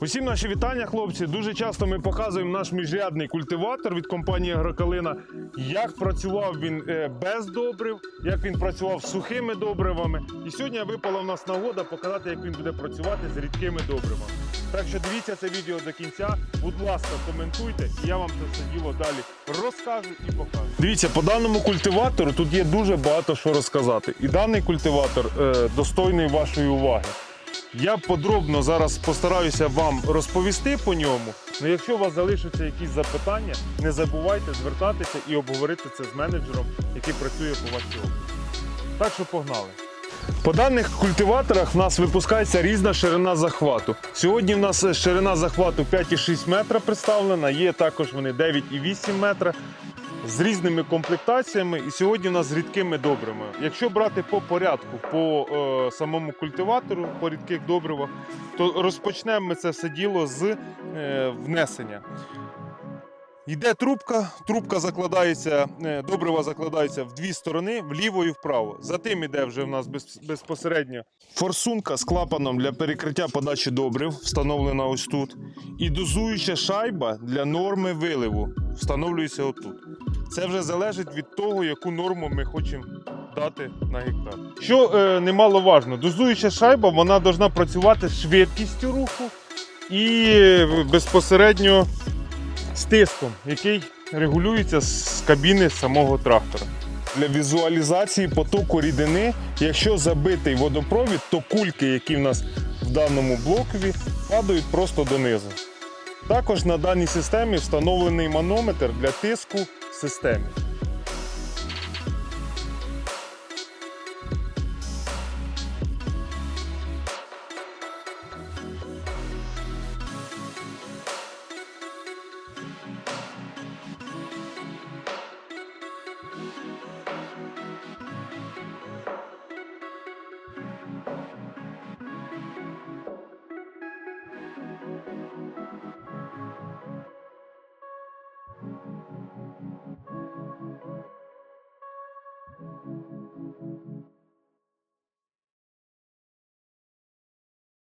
Усім наші вітання, хлопці. Дуже часто ми показуємо наш міжрядний культиватор від компанії Агрокалина, як працював він е, без добрив, як він працював з сухими добривами. І сьогодні випала в нас нагода показати, як він буде працювати з рідкими добривами. Так що дивіться це відео до кінця. Будь ласка, коментуйте, і я вам це все діло далі розкажу і покажу. Дивіться, по даному культиватору тут є дуже багато що розказати. І даний культиватор е, достойний вашої уваги. Я подробно зараз постараюся вам розповісти по ньому. Ну, якщо у вас залишаться якісь запитання, не забувайте звертатися і обговорити це з менеджером, який працює по вашій області. Так що погнали. По даних культиваторах в нас випускається різна ширина захвату. Сьогодні в нас ширина захвату 5,6 метра представлена, є також вони 9,8 метра з різними комплектаціями. І сьогодні у нас з рідкими добривами. Якщо брати по порядку, по е, самому культиватору, по рідких добривах, то розпочнемо ми це все діло з е, внесення. Йде трубка, трубка закладається, е, добрива закладається в дві сторони, вліво і вправо. За тим іде вже в нас безпосередньо форсунка з клапаном для перекриття подачі добрив, встановлена ось тут. І дозуюча шайба для норми виливу встановлюється отут. Це вже залежить від того, яку норму ми хочемо дати на гектар. Що е, немаловажно, дозуюча шайба вона повинна працювати з швидкістю руху і безпосередньо з тиском, який регулюється з кабіни самого трактора. Для візуалізації потоку рідини, якщо забитий водопровід, то кульки, які в нас в даному блокові, падають просто донизу. Також на даній системі встановлений манометр для тиску системі.